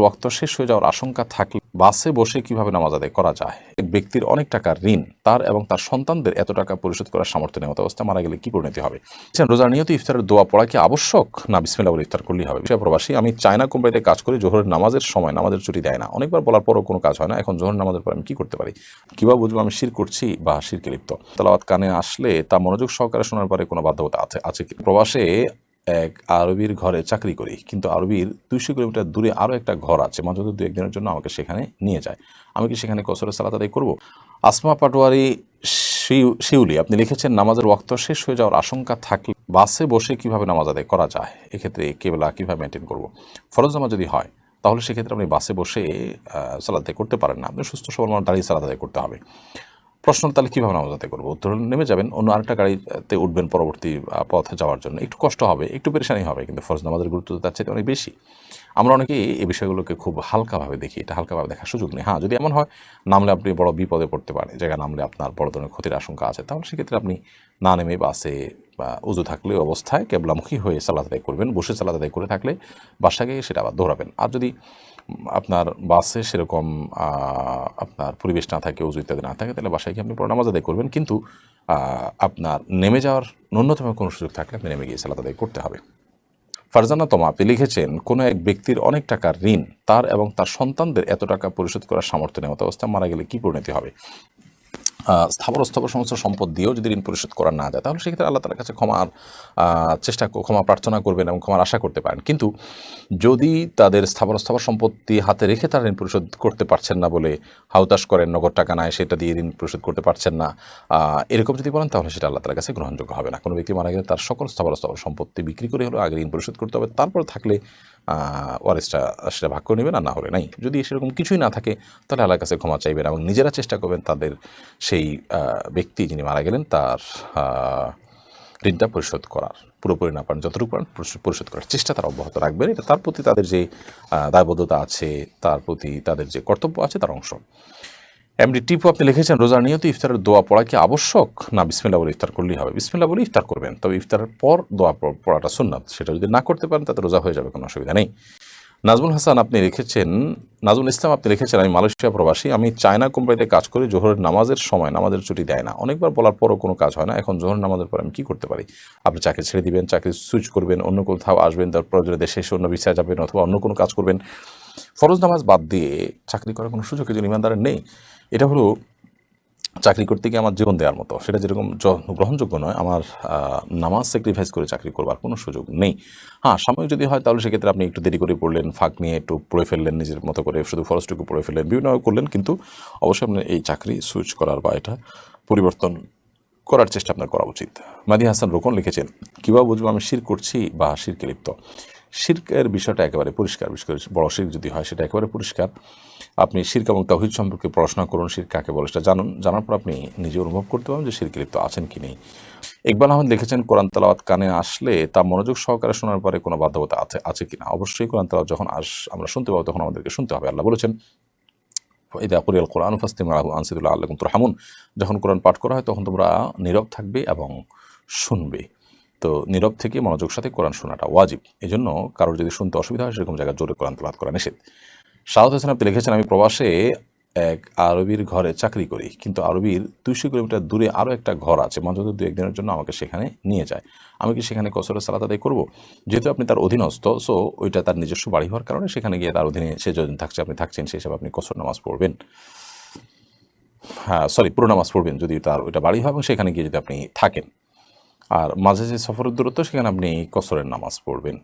ওয়াক্ত শেষ হয়ে যাওয়ার আশঙ্কা থাকলে বাসে বসে কীভাবে নামাজ আদায় করা যায়? এক ব্যক্তির অনেক টাকার ঋণ, তার এবং তার সন্তানদের এত টাকা পরিশোধ করার সামর্থ্য মতো অবস্থা মারা গেলে কি পরিণতি হবে? রোজার নিয়ত ইফতারের দোয়া পড়া কি আবশ্যক? না বিসমিল্লা বলে ইফতার করলেই হবে। বিষয় প্রবাসী, আমি চায়না কোম্পানিতে কাজ করি, জোহরের নামাজের সময় নামাজের ছুটি দেয় না। অনেকবার বলার পরও কোনো কাজ হয় না। এখন জোহর নামাজের পর আমি কি করতে পারি? কীভাবে বুঝব আমি শির করছি বা শিরকে লিপ্ত। তালাবাদ কানে আসলে তা মনোযোগ সহকারে শোনার পরে কোনো বাধ্যতা আছে আছে কি? প্রবাসে এক আরবির ঘরে চাকরি করি, কিন্তু আরবির দুইশো কিলোমিটার দূরে আরও একটা ঘর আছে মাঝে দু একদিনের জন্য আমাকে সেখানে নিয়ে যায়। আমি কি সেখানে কসরের সালাত আদায় করব? আসমা পাটোয়ারি শিউ- শিউলি, আপনি লিখেছেন, নামাজের ওয়াক্ত শেষ হয়ে যাওয়ার আশঙ্কা থাকলে বাসে বসে কীভাবে নামাজ আদায় করা যায়? এক্ষেত্রে কেবলা কীভাবে মেনটেন করব? ফরজ নামাজ যদি হয়, তাহলে সেক্ষেত্রে আপনি বাসে বসে সালাত করতে পারেন না। আপনি সুস্থ, সবল দাঁড়িয়ে সালাত আদায় করতে হবে। প্রশ্ন, তাহলে কীভাবে নামাজ আদায় করব? উত্তর নেমে যাবেন, অন্য আরেকটা গাড়িতে উঠবেন পরবর্তী পথে যাওয়ার জন্য। একটু কষ্ট হবে, একটু পেরেশানি হবে, কিন্তু ফরজ নামাজের গুরুত্ব তার চাইতে অনেক বেশি। আমরা অনেকেই এই বিষয়গুলোকে খুব হালকাভাবে দেখি, এটা হালকাভাবে দেখার সুযোগ নেই। হ্যাঁ যদি এমন হয়, নামলে আপনি বড় বিপদে পড়তে পারেন জায়গা নামলে আপনার বড় ধরনের ক্ষতির আশঙ্কা আছে, তাহলে সেক্ষেত্রে আপনি না নেমে বাসে বা উজু থাকলে অবস্থায় কেবলামুখী হয়ে সালাদ আদায় করবেন, বসে সালাদ আদায় করে থাকলে বাসাকে সেটা আবার দৌড়াবেন। আর যদি আপনার বাসে সেরকম আপনার পরিবেশ না থাকে, উজু ইত্যাদি না থাকে, তাহলে বাসায় গিয়ে আপনি পরে নামাজ আদায় করবেন। কিন্তু আপনার নেমে যাওয়ার ন্যূনতম কোনো সুযোগ থাকলে আপনি নেমে গিয়ে সালাত আদায় করতে হবে। ফারজানা তোমা, আপনি লিখেছেন, কোনো এক ব্যক্তির অনেক টাকার ঋণ, তার এবং তার সন্তানদের এত টাকা পরিশোধ করার সামর্থ্য মতো অবস্থা মারা গেলে কী পরিণতি হবে? স্থাবর অস্থাবর সমস্ত সম্পদ দিয়েও যদি ঋণ পরিশোধ করা না যায়, তাহলে সেক্ষেত্রে আল্লাহ তালার কাছে ক্ষমার চেষ্টা, ক্ষমা প্রার্থনা করবেন এবং ক্ষমার আশা করতে পারেন। কিন্তু যদি তাদের স্থাবর অস্থাবর সম্পত্তি হাতে রেখে তারা ঋণ পরিশোধ করতে পারছেন না বলে হাউতাস করেন নগদ টাকা নাই সেটা দিয়ে ঋণ পরিশোধ করতে পারছেন না এরকম যদি বলেন, তাহলে সেটা আল্লাহ তালার কাছে গ্রহণযোগ্য হবে না। কোনো ব্যক্তি মারা গেলে তার সকল স্থাবর অস্থাবর সম্পত্তি বিক্রি করে হলেও আগে ঋণ পরিশোধ করতে হবে। তারপর থাকলে ওয়ারেসটা সেটা ভাগ করে নেবেন আর না হলে নাই। যদি সেরকম কিছুই না থাকে, তাহলে আল্লাহর কাছে ক্ষমা চাইবেন এবং নিজেরা চেষ্টা করবেন তাদের সেই ব্যক্তি যিনি মারা গেলেন তার ঋণটা পরিশোধ করার। পুরোপুরি না পারেন, যতটুকু পারেন পরিশোধ- করার চেষ্টা তারা অব্যাহত রাখবেন। এটা তার প্রতি তাদের যে দায়বদ্ধতা আছে, তার প্রতি তাদের যে কর্তব্য আছে, তার অংশ। এমডি টিপু আপনি লিখেছেন, রোজার নিয়ত ইফতারের দোয়া পড়া কি আবশ্যক? না বিসমিল্লা বলে ইফতার করলেই হবে। বিসমিল্লা বলে ইফতার করবেন। তবে ইফতারের পর দোয়া পড়াটা সুন্নাত। সেটা যদি না করতে পারেন, তাতে রোজা হয়ে যাবে, কোনো অসুবিধা নেই। নাজমুল হাসান আপনি লিখেছেন, নাজমুল ইসলাম আপনি লিখেছেন, আমি মালয়েশিয়া প্রবাসী। আমি চায়না কোম্পানিতে কাজ করি, জোহরের নামাজের সময়, নামাজের ছুটি দেয় না। অনেকবার বলার পরও কোনো কাজ হয় না। এখন জোহর নামাজের পর আমি কী করতে পারি? আপনি চাকরি ছেড়ে দিবেন, চাকরি সুইচ করবেন, অন্য কোথাও আসবেন তার প্রয়োজনে দেশে এসে অন্য বিষয়ে যাবেন অথবা অন্য কোনো কাজ করবেন। ফরজ নামাজ বাদ দিয়ে চাকরি করার কোনো সুযোগ কিন্তু ইমানদারের নেই। এটা হলো চাকরি করতে গিয়ে আমার জীবন দেওয়ার মতো। সেটা যেরকম গ্রহণযোগ্য নয়, আমার নামাজ স্যাক্রিফাইস করে চাকরি করবার কোনো সুযোগ নেই। হ্যাঁ সাময়িক যদি হয় তাহলে সেক্ষেত্রে আপনি একটু দেরি করে পড়লেন, ফাঁক নিয়ে একটু পড়ে ফেললেন, নিজের মতো করে শুধু ফরজটুকু পড়ে ফেললেন, বিভিন্ন করলেন, কিন্তু অবশ্যই আপনি এই চাকরি সুইচ করার বা এটা পরিবর্তন করার চেষ্টা আপনার করা উচিত। মাদি হাসান রোকন লিখেছেন, কীভাবে বুঝব আমি শির করছি বা শিরকে লিপ্ত? শির্কের বিষয়টা একেবারে পরিষ্কার, বিশেষ করে বড় শির যদি হয় সেটা একেবারে পরিষ্কার। আপনি শির্ক এবং তহিদ সম্পর্কে পড়াশোনা করুন শির কাকে বলে সেটা জানুন। জানার পর আপনি নিজে অনুভব করতে পারবেন যে শিরকে লিপ্ত আছেন কি নেই। ইকবাল আহমেদ লিখেছেন, কোরআন তালাওয়াত কানে আসলে তা মনোযোগ সহকারে শোনার পরে কোনো বাধ্যবতা আছে আছে কিনা অবশ্যই কোরআন তালাওয়াত যখন আস, আমরা শুনতে পাবো তখন আমাদেরকে শুনতে হবে। আল্লাহ বলেছেন কোরআন ফাস্তিম আহু আনসিদুল্লাহ আল্লাহ তুরহামুন। যখন কোরআন পাঠ করা হয় তখন তোমরা নীরব থাকবে এবং শুনবে। তো নীরব থেকে মনোযোগ সাথে কোরআন শোনাটা ওয়াজিব। এই জন্য কারোর যদি শুনতে অসুবিধা হয়, সেরকম জায়গায় জোরে কোরআন তেলাওয়াত করা নিষেধ। সাউথ হোসেন আপনি লিখেছেন, আমি প্রবাসে এক আরবির ঘরে চাকরি করি, কিন্তু আরবির দুইশো কিলোমিটার দূরে আরও একটা ঘর আছে মাঝে দু একদিনের জন্য আমাকে সেখানে নিয়ে যায়। আমি কি সেখানে কসরের সালাত আদায় করব? যেহেতু আপনি তার অধীনস্থ, সো ওইটা তার নিজস্ব বাড়ি হওয়ার কারণে সেখানে গিয়ে তার অধীনে সে যতদিন থাকছে, আপনি থাকছেন সেই হিসাবে আপনি কসর নামাজ পড়বেন। হ্যাঁ সরি, পুরো নামাজ পড়বেন যদি তার ওইটা বাড়ি হয় এবং সেখানে গিয়ে যদি আপনি থাকেন। আর মাঝে যে সফরের দূরত্ব সেখানে আপনি কসরের নামাজ পড়বেন।